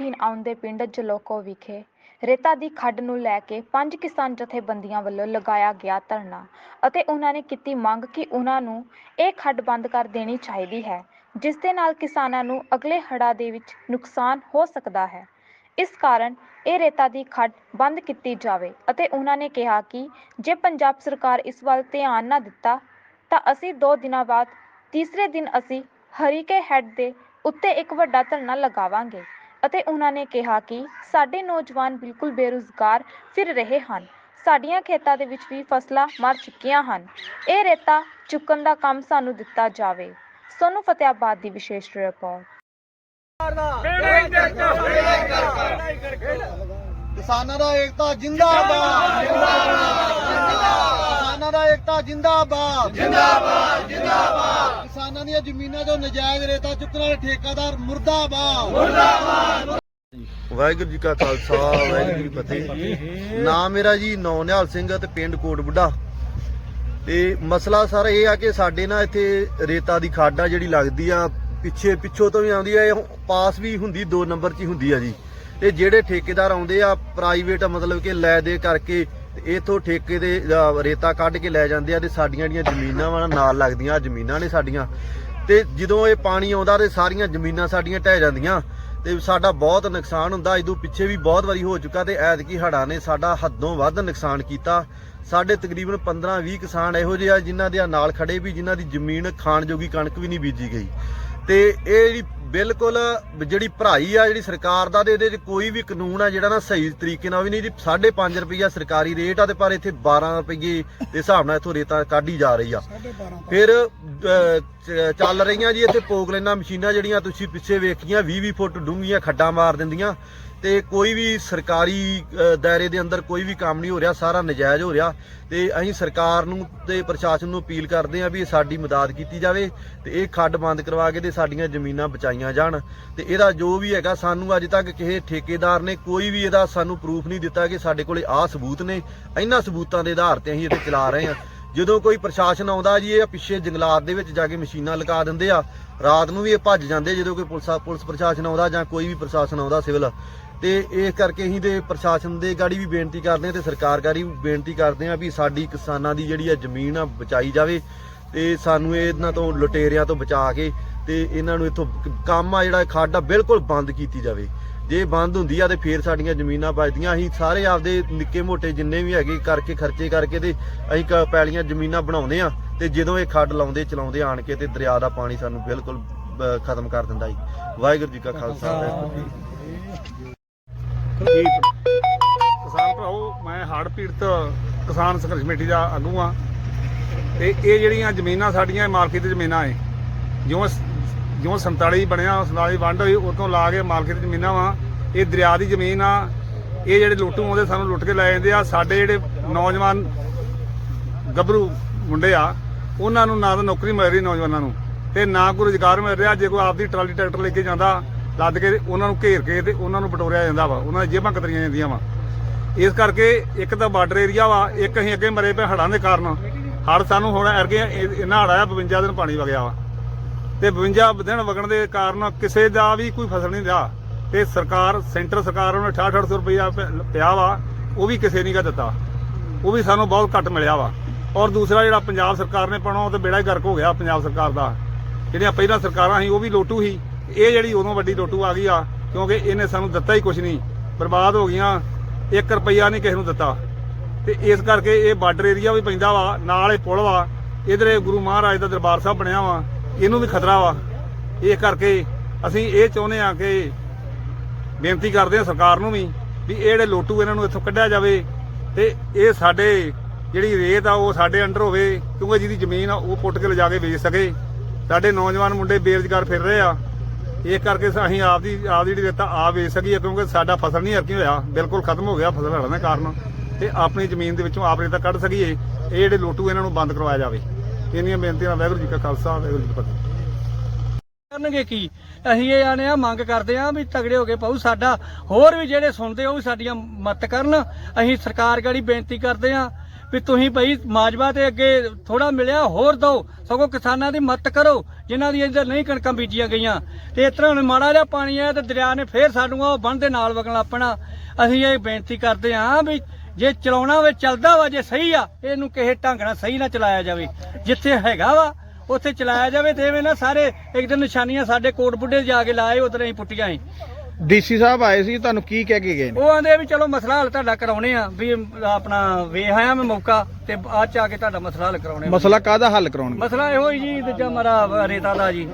ਅਧੀਨ ਆਉਂਦੇ ਪਿੰਡ ਜਲੋਕੋ ਵਿਖੇ ਰੇਤਾ ਦੀ ਖੱਡ ਨੂੰ ਲੈ ਕੇ ਪੰਜ ਕਿਸਾਨ ਜਥੇਬੰਦੀਆਂ ਵੱਲੋਂ ਲਗਾਇਆ ਗਿਆ ਧਰਨਾ ਅਤੇ ਉਹਨਾਂ ਨੇ ਕੀਤੀ ਮੰਗ ਕਿ ਉਹਨਾਂ ਨੂੰ ਇਹ ਖੱਡ ਬੰਦ ਕਰ ਦੇਣੀ ਚਾਹੀਦੀ ਹੈ, ਜਿਸ ਦੇ ਨਾਲ ਕਿਸਾਨਾਂ ਨੂੰ ਅਗਲੇ ਹੜ੍ਹਾਂ ਦੇ ਵਿੱਚ ਨੁਕਸਾਨ ਹੋ ਸਕਦਾ ਹੈ। ਇਸ ਕਾਰਨ ਇਹ ਰੇਤਾ ਦੀ ਖੱਡ ਬੰਦ ਕੀਤੀ ਜਾਵੇ ਅਤੇ ਉਹਨਾਂ ਨੇ ਕਿਹਾ ਕਿ ਜੇ ਪੰਜਾਬ ਸਰਕਾਰ ਇਸ ਵੱਲ ਧਿਆਨ ਨਾ ਦਿੱਤਾ, ਤਾਂ ਅਸੀਂ 2 ਦਿਨਾਂ ਬਾਅਦ ਤੀਸਰੇ ਦਿਨ ਅਸੀਂ ਹਰੀਕੇ ਹੈੱਡ ਦੇ ਉੱਤੇ ਇੱਕ ਵੱਡਾ ਧਰਨਾ ਲਗਾਵਾਂਗੇ। ਅਤੇ ਉਹਨਾਂ ਨੇ ਕਿਹਾ ਕਿ ਸਾਡੇ ਨੌਜਵਾਨ ਬਿਲਕੁਲ ਬੇਰੁਜ਼ਗਾਰ ਫਿਰ ਰਹੇ ਹਨ। ਸਾਡੀਆਂ ਖੇਤਾਂ ਦੇ ਵਿੱਚ ਵੀ ਫਸਲਾਂ ਮਰ ਚੁੱਕੀਆਂ ਹਨ। ਇਹ ਰੇਤਾ ਚੁੱਕਣ ਦਾ ਕੰਮ ਸਾਨੂੰ ਦਿੱਤਾ ਜਾਵੇ। ਸੋਨੂੰ ਫਤਿਆਬਾਦ ਦੀ ਵਿਸ਼ੇਸ਼ ਰਿਪੋਰਟ। ਕਿਸਾਨਾਂ ਦਾ ਏਕਤਾ ਜਿੰਦਾਬਾਦ। ਕਿਸਾਨਾਂ ਦਾ ਏਕਤਾ ਜਿੰਦਾਬਾਦ। ਜਿੰਦਾਬਾਦ ਜਿੰਦਾਬਾਦ। ਕਿਸਾਨਾਂ ਦੀਆਂ ਜ਼ਮੀਨਾਂ ਤੋਂ ਨਜਾਇਜ਼ ਰੇਤਾ ਚੁੱਕਣ ਵਾਲੇ ਠੇਕਾਦਾਰ ਮੁਰਦਾਬਾਦ। ਵਾਹਿਗੁਰੂ ਜੀ ਕਾ ਖਾਲਸਾ ਵਾਹਿਗੁਰੂ ਜੀ ਫਤਿਹ। ਨਾਮ ਮੇਰਾ ਜੀ ਨੌ ਨਿਹਾਲ ਸਿੰਘ ਤੇ ਪਿੰਡ ਕੋਟ ਬੁੱਢਾ ਤੇ ਮਸਲਾ ਸਰ ਇਹ ਆ ਕਿ ਸਾਡੇ ਨਾਲ ਇੱਥੇ ਰੇਤਾ ਦੀ ਖਾਡਾ ਜਿਹੜੀ ਲੱਗਦੀ ਆ ਪਿੱਛੇ ਪਿੱਛੋਂ ਤੋਂ ਵੀ ਆਉਂਦੀ ਆ ਇਹ ਪਾਸ ਵੀ ਹੁੰਦੀ 2 ਨੰਬਰ 'ਚ ਹੀ ਹੁੰਦੀ ਆ ਜੀ। ਤੇ ਜਿਹੜੇ ਠੇਕੇਦਾਰ ਆਉਂਦੇ ਆ ਪ੍ਰਾਈਵੇਟ ਮਤਲਬ ਕਿ ਲੈ ਦੇ ਕਰਕੇ ਤੇ ਇਥੋਂ ਠੇਕੇ ਦੇ ਰੇਤਾ ਕੱਢ ਕੇ ਲੈ ਜਾਂਦੇ ਆ ਤੇ ਸਾਡੀਆਂ ਜਿਹੜੀਆਂ ਜ਼ਮੀਨਾਂ ਵਾ, ਨਾਲ ਲੱਗਦੀਆਂ ਆਹ ਜ਼ਮੀਨਾਂ ਨੇ ਸਾਡੀਆਂ। ਤੇ ਜਦੋਂ ਇਹ ਪਾਣੀ ਆਉਂਦਾ ਤੇ ਸਾਰੀਆਂ ਜ਼ਮੀਨਾਂ ਸਾਡੀਆਂ ਢਹਿ ਜਾਂਦੀਆਂ ਤੇ ਸਾਡਾ ਬਹੁਤ ਨੁਕਸਾਨ ਹੁੰਦਾ। ਇਦੋਂ ਪਿੱਛੇ ਵੀ ਬਹੁਤ ਵਾਰੀ ਹੋ ਚੁੱਕਾ ਤੇ ਐਤਕੀ ਹੜ੍ਹਾਂ ਨੇ ਸਾਡਾ ਹੱਦੋਂ ਵੱਧ ਨੁਕਸਾਨ ਕੀਤਾ। ਸਾਡੇ ਤਕਰੀਬਨ 15-20 ਕਿਸਾਨ ਇਹੋ ਜਿਹੇ ਆ ਜਿਨ੍ਹਾਂ ਦੇ ਨਾਲ ਖੜੇ ਵੀ, ਜਿਨ੍ਹਾਂ ਦੀ ਜ਼ਮੀਨ ਖਾਣ ਜੋਗੀ ਕਣਕ ਵੀ ਨਹੀਂ ਬੀਜੀ ਗਈ। ਤੇ ਇਹ ਜਿਹੜੀ ਬਿਲਕੁਲ ਜਿਹੜੀ ਭਰਾਈ ਆ ਜਿਹੜੀ ਸਰਕਾਰ ਦਾ ਤੇ ਇਹਦੇ 'ਚ ਕੋਈ ਵੀ ਕਾਨੂੰਨ ਆ ਜਿਹੜਾ ਨਾ ਸਹੀ ਤਰੀਕੇ ਨਾਲ ਵੀ ਨਹੀਂ ਜੀ 5.5 ਰੁਪਈਆ ਸਰਕਾਰੀ ਰੇਟ ਆ ਤੇ ਪਰ ਇੱਥੇ 12 ਰੁਪਏ ਦੇ ਹਿਸਾਬ ਨਾਲ ਇੱਥੋਂ ਰੇਤਾ ਕਾਢੀ ਜਾ ਰਹੀ ਆ। ਫਿਰ ਚੱਲ ਰਹੀਆਂ ਜੀ ਇੱਥੇ ਪੋਗਲੈਨਾ ਮਸ਼ੀਨਾਂ ਜਿਹੜੀਆਂ ਤੁਸੀਂ ਪਿੱਛੇ ਵੇਖੀਆਂ 20 20 ਫੁੱਟ ਡੂੰਘੀਆਂ ਖੱਡਾਂ ਮਾਰ ਦਿੰਦੀਆਂ। ਤੇ ਕੋਈ ਵੀ ਸਰਕਾਰੀ ਦਾਇਰੇ ਦੇ ਅੰਦਰ ਕੋਈ ਵੀ ਕੰਮ ਨਹੀਂ ਹੋ ਰਿਹਾ, ਸਾਰਾ ਨਜਾਇਜ਼ ਹੋ ਰਿਹਾ ਤੇ ਅਸੀਂ ਸਰਕਾਰ ਨੂੰ ਤੇ ਪ੍ਰਸ਼ਾਸਨ ਨੂੰ ਅਪੀਲ ਕਰਦੇ ਹਾਂ ਵੀ ਸਾਡੀ ਮਦਦ ਕੀਤੀ ਜਾਵੇ ਤੇ ਇਹ ਖੱਡ ਬੰਦ ਕਰਵਾ ਕੇ ਤੇ ਸਾਡੀਆਂ ਜ਼ਮੀਨਾਂ ਬਚਾਈਆਂ ਜਾਣ ਤੇ ਇਹਦਾ ਜੋ ਵੀ ਹੈਗਾ ਸਾਨੂੰ ਅੱਜ ਤੱਕ ਕਿਸੇ ਠੇਕੇਦਾਰ ਨੇ ਕੋਈ ਵੀ ਇਹਦਾ ਸਾਨੂੰ ਪ੍ਰੂਫ ਨਹੀਂ ਦਿੱਤਾ ਕਿ ਸਾਡੇ ਕੋਲੇ ਆਹ ਸਬੂਤ ਨੇ, ਇਹਨਾਂ ਸਬੂਤਾਂ ਦੇ ਆਧਾਰ ਤੇ ਅਸੀਂ ਇਹਦੇ ਚਲਾ ਰਹੇ ਹਾਂ। ਜਦੋਂ ਕੋਈ ਪ੍ਰਸ਼ਾਸਨ ਆਉਂਦਾ ਜੀ, ਇਹ ਪਿੱਛੇ ਜੰਗਲਾਤ ਦੇ ਵਿੱਚ ਜਾ ਕੇ ਮਸ਼ੀਨਾਂ ਲਗਾ ਦਿੰਦੇ ਆ, ਰਾਤ ਨੂੰ ਵੀ ਇਹ ਭੱਜ ਜਾਂਦੇ ਜਦੋਂ ਕੋਈ ਪੁਲਿਸ ਪੁਲਿਸ ਪ੍ਰਸ਼ਾਸਨ ਆਉਂਦਾ ਜਾਂ ਕੋਈ ਵੀ ਪ੍ਰਸ਼ਾਸਨ ਆਉਂਦਾ ਸਿਵਲ ਤੇ ਇਸ ਕਰਕੇ ਅਸੀਂ ਤੇ ਪ੍ਰਸ਼ਾਸਨ ਦੇ ਗਾੜੀ ਵੀ ਬੇਨਤੀ ਕਰਦੇ ਹਾਂ ਤੇ ਸਰਕਾਰ ਗਾੜੀ ਵੀ ਬੇਨਤੀ ਕਰਦੇ ਹਾਂ ਵੀ ਸਾਡੀ ਕਿਸਾਨਾਂ ਦੀ ਜਿਹੜੀ ਆ ਜ਼ਮੀਨ ਆ ਬਚਾਈ ਜਾਵੇ ਤੇ ਸਾਨੂੰ ਇਹਨਾਂ ਤੋਂ ਲੁਟੇਰਿਆਂ ਤੋਂ ਬਚਾ ਕੇ ਤੇ ਇਹਨਾਂ ਨੂੰ ਇੱਥੋਂ ਕੰਮ ਆ ਜਿਹੜਾ ਖੱਡ ਆ ਬਿਲਕੁਲ ਬੰਦ ਕੀਤੀ ਜਾਵੇ। ਜੇ ਬੰਦ ਹੁੰਦੀ ਆ ਤੇ ਫੇਰ ਸਾਡੀਆਂ ਜ਼ਮੀਨਾਂ ਬਚਦੀਆਂ। ਅਸੀਂ ਸਾਰੇ ਆਪਦੇ ਨਿੱਕੇ ਮੋਟੇ ਜਿੰਨੇ ਵੀ ਹੈਗੇ ਕਰਕੇ ਖਰਚੇ ਕਰਕੇ ਤੇ ਅਸੀਂ ਕ- ਪੈਲੀਆਂ ਜ਼ਮੀਨਾਂ ਬਣਾਉਂਦੇ ਆ ਤੇ ਜਦੋਂ ਇਹ ਖੱਡ ਲਾਉਂਦੇ, ਚਲਾਉਂਦੇ ਆਣ ਕੇ ਤੇ ਦਰਿਆ ਦਾ ਪਾਣੀ ਸਾਨੂੰ ਬਿਲਕੁਲ ਖਤਮ ਕਰ ਦਿੰਦਾ ਜੀ। ਵਾਹਿਗੁਰੂ ਜੀ ਕਾ ਖਾਲਸਾ। ਵਾਹਿਗੁਰੂ ਜੀ ਕੀ ਕਿਸਾਨ ਭਰਾਓ, ਮੈਂ ਹੜ੍ਹ ਪੀੜਤ ਕਿਸਾਨ ਸੰਘਰਸ਼ ਕਮੇਟੀ ਦਾ ਆਗੂ ਆ ਤੇ ਇਹ ਜਿਹੜੀਆਂ ਜ਼ਮੀਨਾਂ ਸਾਡੀਆਂ ਮਾਲਕੀ ਦੀ ਜ਼ਮੀਨਾਂ ਏ ਜਿਉਂ ਜਿਉਂ 47 ਬਣਿਆ 47 ਵੰਡ ਹੋਈ ਉਤੋਂ ਲਾ ਕੇ ਮਾਲਕੀ ਦੀ ਜ਼ਮੀਨਾਂ ਵਾ। ਇਹ ਦਰਿਆ ਦੀ ਜ਼ਮੀਨ ਆ। ਇਹ ਜਿਹੜੇ ਲੁੱਟੂ ਆਉਂਦੇ, ਸਾਨੂੰ ਲੁੱਟ ਕੇ ਲੈ ਜਾਂਦੇ ਆ। ਸਾਡੇ ਜਿਹੜੇ ਨੌਜਵਾਨ ਗੱਭਰੂ ਮੁੰਡੇ ਆ, ਉਹਨਾਂ ਨੂੰ ਨਾ ਤਾਂ ਨੌਕਰੀ ਮਿਲ ਰਹੀ ਨੌਜਵਾਨਾਂ ਨੂੰ। ਤੇ ਨਾ ਕੋਈ ਰੁਜ਼ਗਾਰ ਮਿਲ ਰਿਹਾ। ਜੇ ਕੋਈ ਆਪਦੀ ਟਰਾਲੀ, ਟਰੈਕਟਰ ਲੈ ਕੇ ਜਾਂਦਾ ਲੱਦ ਕੇ ਉਹਨਾਂ ਨੂੰ ਘੇਰ ਕੇ ਤੇ ਉਹਨਾਂ ਨੂੰ ਬਟੋਰਿਆ ਜਾਂਦਾ ਵਾ, ਉਹਨਾਂ ਦੀ ਜੇਬਾਂ ਕਤਰੀਆਂ ਜਾਂਦੀਆਂ ਵਾ। ਇਸ ਕਰਕੇ ਇੱਕ ਤਾਂ ਬਾਰਡਰ ਏਰੀਆ ਵਾ, ਇੱਕ ਅਸੀਂ ਅੱਗੇ ਮਰੇ ਪਏ ਹੜਾਂ ਦੇ ਕਾਰਨ। ਹੜ ਸਾਨੂੰ ਹੁਣ ਅਰਗੇ ਇਹਨਾਂ ਹੜਾ ਆਇਆ 52 ਦਿਨ ਪਾਣੀ ਵਗਿਆ ਵਾ। ਤੇ 52 ਦਿਨ ਵਗਣ ਦੇ ਕਾਰਨ ਕਿਸੇ ਦਾ ਵੀ ਕੋਈ ਫਸਲ ਨਹੀਂ ਰਿਹਾ। ਤੇ ਸਰਕਾਰ, ਸੈਂਟਰ ਸਰਕਾਰ ਉਹਨੇ 6800 ਰੁਪਇਆ ਪ- ਪਿਆ ਵਾ, ਉਹ ਵੀ ਕਿਸੇ ਨਹੀਂ ਗਾ ਦਿੱਤਾ। ਉਹ ਵੀ ਸਾਨੂੰ ਬਹੁਤ ਘੱਟ ਮਿਲਿਆ ਵਾ। ਔਰ ਦੂਸਰਾ ਜਿਹੜਾ ਪੰਜਾਬ ਸਰਕਾਰ ਨੇ ਪਾਉਣਾ, ਉਹ ਤੇ ਬੇੜਾ ਹੀ ਗਰਕ ਹੋ ਗਿਆ ਪੰਜਾਬ ਸਰਕਾਰ ਦਾ। ਜਿਹੜੀਆਂ ਪਹਿਲਾਂ ਸਰਕਾਰਾਂ ਸੀ, ਉਹ ਵੀ ਲੋਟੂ ਸੀ। ਇਹ ਜਿਹੜੀ ਉਦੋਂ ਵੱਡੀ ਲੋਟੂ ਆ ਗਈ ਆ, ਕਿਉਂਕਿ ਇਹਨੇ ਸਾਨੂੰ ਦਿੱਤਾ ਹੀ ਕੁਝ ਨਹੀਂ। ਬਰਬਾਦ ਹੋ ਗਈਆਂ 1 ਰੁਪਈਆ ਨਹੀਂ ਕਿਸੇ ਨੂੰ ਦਿੱਤਾ। ਤੇ ਇਸ ਕਰਕੇ ਇਹ ਬਾਰਡਰ ਏਰੀਆ ਵੀ ਪੈਂਦਾ ਵਾ, ਨਾਲ ਇਹ ਪੁਲ ਵਾ, ਇਧਰੇ ਗੁਰੂ ਮਹਾਰਾਜ ਦਾ ਦਰਬਾਰ ਸਾਹਿਬ ਬਣਿਆ ਵਾ, ਇਹਨੂੰ ਵੀ ਖਤਰਾ ਵਾ। ਇਹ ਕਰਕੇ ਅਸੀਂ ਇਹ ਚਾਹੁੰਦੇ ਆ ਕਿ ਬੇਨਤੀ ਕਰਦੇ ਆ ਸਰਕਾਰ ਨੂੰ ਵੀ ਵੀ ਇਹ ਜਿਹੜੇ ਲੋਟੂ ਇਹਨਾਂ ਨੂੰ ਇੱਥੋਂ ਕੱਢਿਆ ਜਾਵੇ, ਤੇ ਇਹ ਸਾਡੇ ਜਿਹੜੀ ਰੇਤ ਆ ਉਹ ਸਾਡੇ ਅੰਡਰ ਹੋਵੇ, ਕਿਉਂਕਿ ਜਿਹਦੀ ਜ਼ਮੀਨ ਆ ਉਹ ਪੁੱਟ ਕੇ ਲਿਜਾ ਕੇ ਵੇਚ ਸਕੇ। ਸਾਡੇ ਨੌਜਵਾਨ ਮੁੰਡੇ ਬੇਰੁਜ਼ਗਾਰ ਫਿਰ ਰਹੇ ਆ। ਇਹ ਕਰਕੇ ਅਸੀਂ ਆਪਦੀ ਆਪਦੀ ਜਿਹੜੀ ਰੇਤਾ ਵੇਚ ਸਕੀਏ, ਕਿਉਂਕਿ ਸਾਡਾ ਫਸਲ ਨਹੀਂ ਹਰਕੀ ਹੋਇਆ। ਬਿਲਕੁਲ ਖਤਮ ਹੋ ਗਿਆ ਫਸਲ ਹੜਨ ਦੇ ਕਾਰਨ। ਤੇ ਆਪਣੀ ਜ਼ਮੀਨ ਦੇ ਵਿੱਚੋਂ ਆਪ ਰੇਤਾ ਕੱਢ ਸਕੀਏ। ਇਹ ਜਿਹੜੇ ਲੋਟੂ ਇਹਨਾਂ ਨੂੰ ਬੰਦ ਕਰਵਾਇਆ ਜਾਵੇ। ਇੰਨੀਆਂ ਬੇਨਤੀਆਂ ਵਾਹਿਗੁਰੂ ਜੀ ਕਾ ਖਾਲਸਾ, ਵਾਹਿਗੁਰੂ ਜੀ ਕੀ ਫਤਿਹ। ਕਰਨਗੇ ਕੀ? ਅਸੀਂ ਇਹ ਆਨੇ ਆ, ਮੰਗ ਕਰਦੇ ਆ ਵੀ ਤਗੜੇ ਹੋ ਕੇ ਪਾਉ ਸਾਡਾ। ਹੋਰ ਵੀ ਜਿਹੜੇ ਸੁਣਦੇ ਉਹ ਵੀ ਸਾਡੀਆਂ ਮਦਦ ਕਰਨ। ਅਸੀਂ ਸਰਕਾਰ ਗਾੜੀ ਬੇਨਤੀ ਕਰਦੇ ਆ ਵੀ ਤੁਸੀਂ ਭਾਈ ਮਾਜਵਾ ਤੇ ਅੱਗੇ ਥੋੜਾ ਮਿਲਿਆ, ਹੋਰ ਦਿਓ। ਸਗੋਂ ਕਿਸਾਨਾਂ ਦੀ ਮਦਦ ਕਰੋ, ਜਿਨ੍ਹਾਂ ਦੀ ਇੱਧਰ ਨਹੀਂ ਕਣਕਾਂ ਬੀਜੀਆਂ ਗਈਆਂ। ਤੇ ਇਸ ਤਰ੍ਹਾਂ ਹੁਣ ਮਾੜਾ ਜਿਹਾ ਪਾਣੀ ਆਇਆ ਤੇ ਦਰਿਆ ਨੇ ਫੇਰ ਸਾਨੂੰ ਉਹ ਬੰਨ ਦੇ ਨਾਲ ਵਗਣ ਆਪਣਾ। ਅਸੀਂ ਇਹ ਬੇਨਤੀ ਕਰਦੇ ਹਾਂ ਵੀ ਜੇ ਚਲਾਉਣਾ ਵੇ ਚੱਲਦਾ ਵਾ, ਜੇ ਸਹੀ ਆ, ਇਹਨੂੰ ਕਿਸੇ ਢੰਗ ਨਾਲ ਸਹੀ ਨਾ ਚਲਾਇਆ ਜਾਵੇ। ਜਿੱਥੇ ਹੈਗਾ ਵਾ, ਉੱਥੇ ਚਲਾਇਆ ਜਾਵੇ ਤੇ ਐਵੇਂ ਨਾ ਸਾਰੇ ਇੱਕ ਦਿਨ ਨਿਸ਼ਾਨੀਆਂ ਸਾਡੇ ਕੋਟ ਬੁੱਢੇ ਜਾ ਕੇ ਲਾਏ, ਉਧਰ ਅਸੀਂ ਪੁੱਟੀਆਂ ਸੀ ਡੀਸੀ ਸਾਹਿਬ ਆਏ ਸੀ ਤੁਹਾਨੂੰ ਕੀ ਕਹਿ ਕੇ ਗਏ ਨੇ? ਉਹ ਆਂਦੇ ਵੀ ਚਲੋ ਮਸਲਾ ਹੱਲ ਤੁਹਾਡਾ ਕਰਾਉਣੇ ਆ ਵੀ ਆਪਣਾ ਵੇਖ ਆਇਆ ਮੈਂ ਮੌਕਾ ਤੇ ਅੱਜ ਆ ਕੇ ਤੁਹਾਡਾ ਮਸਲਾ ਹੱਲ ਕਰਾਉਣੇ ਆ। ਮਸਲਾ ਕਾਹਦਾ ਹੱਲ ਕਰਾਉਣਗੇ? ਮਸਲਾ ਇਹੋ ਹੀ ਜੀ ਦੂਜਾ ਮਰਾ ਰੇਤਾ ਦਾ ਜੀ।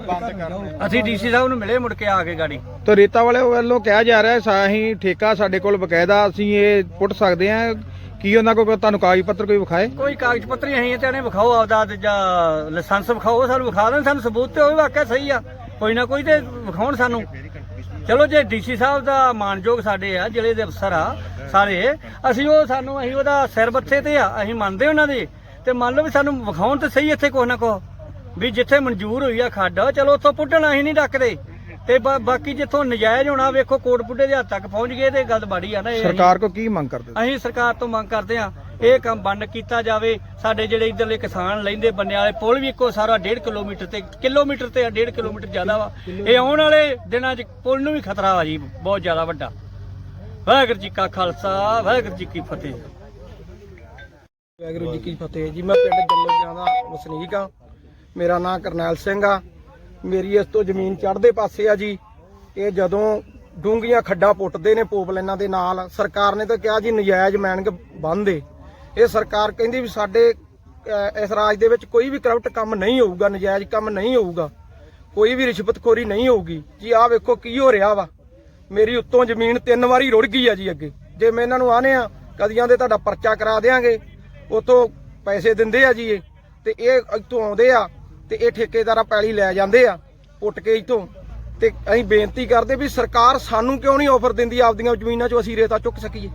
ਅਸੀਂ ਡੀਸੀ ਸਾਹਿਬ ਨੂੰ ਮਿਲੇ ਮੁੜ ਕੇ ਆ ਕੇ ਗਾੜੀ। ਤੇ ਰੇਤਾ ਵਾਲੇ ਵੱਲੋਂ ਕਿਹਾ ਜਾ ਰਿਹਾ ਅਸੀਂ ਠੇਕਾ ਸਾਡੇ ਕੋਲ ਬਕਾਇਦਾ ਅਸੀਂ ਇਹ ਪੁੱਟ ਸਕਦੇ ਹਾਂ। ਕੀ ਉਹਨਾਂ ਕੋਲ ਤੁਹਾਨੂੰ ਕਾਗਜ਼ ਪੱਤਰ ਕੋਈ ਵਿਖਾਏ? ਕੋਈ ਕਾਗਜ਼ ਪੱਤਰ ਹੀ ਅਸੀਂ ਤੇ ਨੇ ਵਿਖਾਓ ਆਪਦਾ ਦੂਜਾ ਲਾਇਸੈਂਸ ਵਿਖਾਓ ਸਾਨੂੰ ਵਿਖਾ ਦੇਣ ਸਾਨੂੰ ਸਬੂਤ ਤੇ ਹੋਵੇ ਵਾਕਿਆ ਸਹੀ ਆ। ਕੋਈ ਨਾ ਕੋਈ ਤੇ ਵਿਖਾਉਣ ਸਾਨੂੰ। ਚਲੋ ਜੇ ਡੀਸੀ ਸਾਹਿਬ ਦਾ ਮਾਨਯੋਗ ਸਾਡੇ ਆ ਜ਼ਿਲ੍ਹੇ ਦੇ ਅਫਸਰ ਆ ਸਾਰੇ ਅਸੀਂ ਉਹ ਸਾਨੂੰ ਅਸੀਂ ਉਹਦਾ ਸਿਰ ਬੱਥੇ ਤੇ ਆ ਅਸੀਂ ਮੰਨਦੇ ਉਹਨਾਂ ਦੇ। ਤੇ ਮੰਨ ਲਓ ਵੀ ਸਾਨੂੰ ਵਿਖਾਉਣ ਤੇ ਸਹੀ ਇੱਥੇ ਕੁਛ ਨਾ ਕੁਛ ਵੀ ਜਿੱਥੇ ਮਨਜ਼ੂਰ ਹੋਈ ਆ ਖੱਡ ਚਲੋ ਉੱਥੋਂ ਪੁੱਟਣਾ ਅਸੀਂ ਨਹੀਂ ਡੱਕਦੇ। ਤੇ ਬਾਕੀ ਜਿੱਥੋਂ ਨਜਾਇਜ਼ ਹੋਣਾ ਵੇਖੋ ਕੋਟ ਬੁੱਢੇ ਦੇ ਹੱਦ ਤੱਕ ਪਹੁੰਚ ਗਏ ਤੇ ਗੱਲ ਬਾੜੀ ਆ ਨਾ ਸਰਕਾਰ ਕੋ ਕੀ ਮੰਗ ਕਰਦੇ? ਅਸੀਂ ਸਰਕਾਰ ਤੋਂ ਮੰਗ ਕਰਦੇ ਹਾਂ ਇਹ ਕੰਮ ਬੰਦ ਕੀਤਾ ਜਾਵੇ। ਸਾਡੇ ਜਿਹੜੇ ਇਧਰਲੇ ਕਿਸਾਨ ਲੈਂਦੇ ਬੰਨੇ ਵਾਲੇ ਪੁਲ ਵੀ ਇੱਕੋ ਸਾਰਾ 1.5 ਕਿਲੋਮੀਟਰ ਤੇ ਕਿਲੋਮੀਟਰ ਤੇ 1.5 ਕਿਲੋਮੀਟਰ ਜ਼ਿਆਦਾ ਵਾ। ਇਹ ਆਉਣ ਵਾਲੇ ਦਿਨਾਂ 'ਚ ਪੁਲ ਨੂੰ ਵੀ ਖਤਰਾ ਵਾ ਜੀ ਬਹੁਤ ਜ਼ਿਆਦਾ ਵੱਡਾ। ਵਾਹਿਗੁਰੂ ਜੀ ਕਾ ਖਾਲਸਾ ਵਾਹਿਗੁਰੂ ਜੀ ਕੀ ਫਤਿਹ। ਵਾਹਿਗੁਰੂ ਜੀ ਕੀ ਫਤਿਹ ਜੀ ਮੈਂ ਪਿੰਡ ਜੱਲੋਕਿਆਂ ਦਾ ਵਸਨੀਕ ਆ ਮੇਰਾ ਨਾਮ ਕਰਨੈਲ ਸਿੰਘ ਆ। ਮੇਰੀ ਇਸ ਤੋਂ ਜ਼ਮੀਨ ਚੜ੍ਹਦੇ ਪਾਸੇ ਆ ਜੀ। ਇਹ ਜਦੋਂ ਡੂੰਘੀਆਂ ਖੱਡਾਂ ਪੁੱਟਦੇ ਨੇ ਪੋਪਲਾਈਨਾਂ ਦੇ ਨਾਲ ਸਰਕਾਰ ਨੇ ਤਾਂ ਕਿਹਾ ਜੀ ਨਜਾਇਜ਼ ਮੈਨਗ ਬੰਦੇ ਇਹ ਸਰਕਾਰ ਕਹਿੰਦੀ ਵੀ ਸਾਡੇ ਇਸ ਰਾਜ ਦੇ ਵਿੱਚ ਕੋਈ ਵੀ ਕਰਪਟ ਕੰਮ ਨਹੀਂ ਹੋਊਗਾ, ਨਜਾਇਜ਼ ਕੰਮ ਨਹੀਂ ਹੋਊਗਾ, ਕੋਈ ਵੀ ਰਿਸ਼ਵਤਖੋਰੀ ਨਹੀਂ ਹੋਊਗੀ। ਜੀ, ਆਹ ਵੇਖੋ ਕੀ ਹੋ ਰਿਹਾ ਵਾ। ਮੇਰੀ ਉੱਤੋਂ ਜ਼ਮੀਨ ਤਿੰਨ ਵਾਰੀ ਰੁੜ ਗਈ ਆ ਜੀ ਅੱਗੇ। ਜੇ ਮੈਂ ਇਹਨਾਂ ਨੂੰ ਆਨੇ ਆ ਕਦੀਆਂ ਦੇ ਤੁਹਾਡਾ ਪਰਚਾ ਕਰਾ ਦੇਾਂਗੇ ਉਤੋਂ ਪੈਸੇ ਦਿੰਦੇ ਆ ਜੀ ਇਹ। ਤੇ ਇਹ ਇੱਥੋਂ ਆਉਂਦੇ ਆ, ਤੇ ਇਹ ਠੇਕੇਦਾਰਾ ਪੈਲੀ ਲੈ ਜਾਂਦੇ ਆ, ਪੁੱਟ ਕੇ ਇੱਥੋਂ। ਤੇ ਅਸੀਂ ਬੇਨਤੀ ਕਰਦੇ ਵੀ ਸਰਕਾਰ ਸਾਨੂੰ ਕਿਉਂ ਨਹੀਂ ਆਫਰ ਦਿੰਦੀ, ਆਪਦੀਆਂ ਜ਼ਮੀਨਾਂ 'ਚੋਂ ਅਸੀਂ ਰੇਤਾ ਚੁੱਕ ਸਕੀਏ?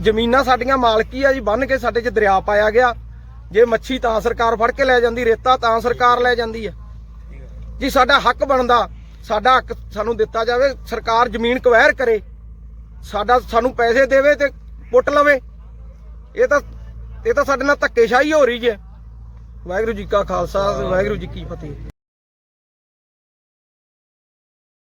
ਜ਼ਮੀਨਾਂ ਸਾਡੀਆਂ ਮਾਲਕੀ ਆ ਜੀ ਬੰਨ ਕੇ ਸਾਡੇ 'ਚ ਦਰਿਆ ਪਾਇਆ ਗਿਆ। ਜੇ ਮੱਛੀ ਤਾਂ ਸਰਕਾਰ ਫੜ ਕੇ ਲੈ ਜਾਂਦੀ, ਰੇਤਾ ਤਾਂ ਸਰਕਾਰ ਲੈ ਜਾਂਦੀ ਆ। ਜੀ, ਸਾਡਾ ਹੱਕ ਬਣਦਾ, ਸਾਡਾ ਹੱਕ ਸਾਨੂੰ ਦਿੱਤਾ ਜਾਵੇ, ਸਰਕਾਰ ਜ਼ਮੀਨ ਕਵੈਰ ਕਰੇ, ਸਾਡਾ ਸਾਨੂੰ ਪੈਸੇ ਦੇਵੇ ਤੇ ਪੁੱਟ ਲਵੇ। ਇਹ ਤਾਂ ਇਹ ਤਾਂ ਸਾਡੇ ਨਾਲ ਧੱਕੇਸ਼ਾਹੀ ਹੋ ਰਹੀ ਹੈ ਵਾਹਿਗੁਰੂ ਜੀ ਕਾ ਖਾਲਸਾ, ਵਾਹਿਗੁਰੂ ਜੀ ਕੀ ਫਤਿਹ।